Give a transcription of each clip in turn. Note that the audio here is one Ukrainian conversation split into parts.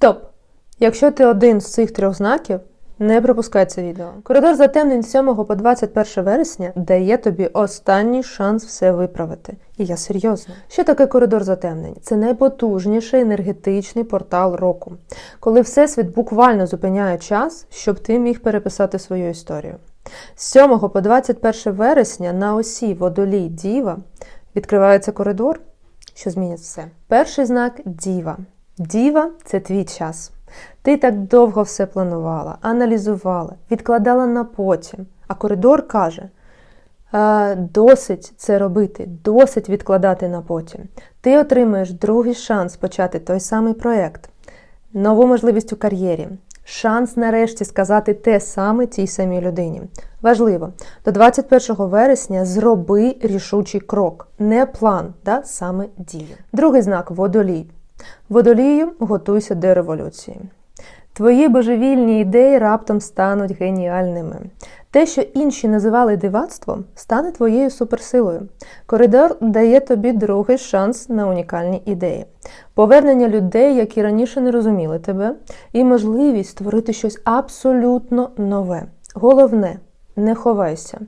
Стоп! Якщо ти один з цих трьох знаків, не пропускай це відео. Коридор затемнень з 7 по 21 вересня дає тобі останній шанс все виправити. І я серйозно. Що таке коридор затемнень? Це найпотужніший енергетичний портал року, коли Всесвіт буквально зупиняє час, щоб ти міг переписати свою історію. З 7 по 21 вересня на осі водолій Діва відкривається коридор, що змінить все. Перший знак Діва. Діва це твій час. Ти так довго все планувала, аналізувала, відкладала на потім. А коридор каже: «Е, досить це робити, досить відкладати на потім. Ти отримаєш другий шанс почати той самий проєкт, нову можливість у кар'єрі, шанс нарешті сказати те саме тій самій людині. Важливо, до 21 вересня зроби рішучий крок, не план, да, саме дію. Другий знак водолій. Водолію готуйся до революції. Твої божевільні ідеї раптом стануть геніальними. Те, що інші називали дивацтвом, стане твоєю суперсилою. Коридор дає тобі другий шанс на унікальні ідеї, повернення людей, які раніше не розуміли тебе, і можливість створити щось абсолютно нове. Головне, не ховайся,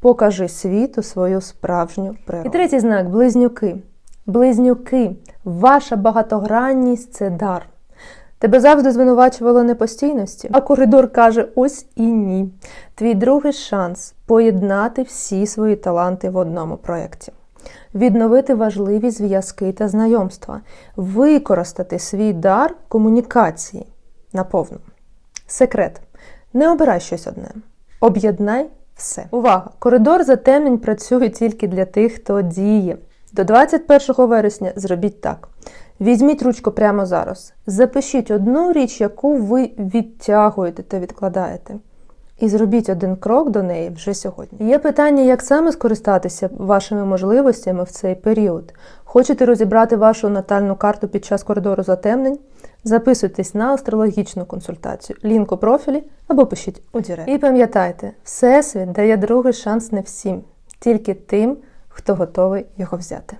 покажи світу свою справжню природу. І третій знак близнюки. Близнюки, ваша багатогранність це дар. Тебе завжди звинувачувало непостійності, а коридор каже: ось і ні. Твій другий шанс поєднати всі свої таланти в одному проєкті, відновити важливі зв'язки та знайомства, використати свій дар комунікації наповну. Секрет: не обирай щось одне, об'єднай все. Увага! Коридор затемнень працює тільки для тих, хто діє. До 21 вересня зробіть так. Візьміть ручку прямо зараз. Запишіть одну річ, яку ви відтягуєте та відкладаєте. І зробіть один крок до неї вже сьогодні. Є питання, як саме скористатися вашими можливостями в цей період. Хочете розібрати вашу натальну карту під час коридору затемнень? Записуйтесь на астрологічну консультацію. Лінк у профілі або пишіть у Дірект. І пам'ятайте, Всесвіт дає другий шанс не всім, тільки тим, хто готовий його взяти.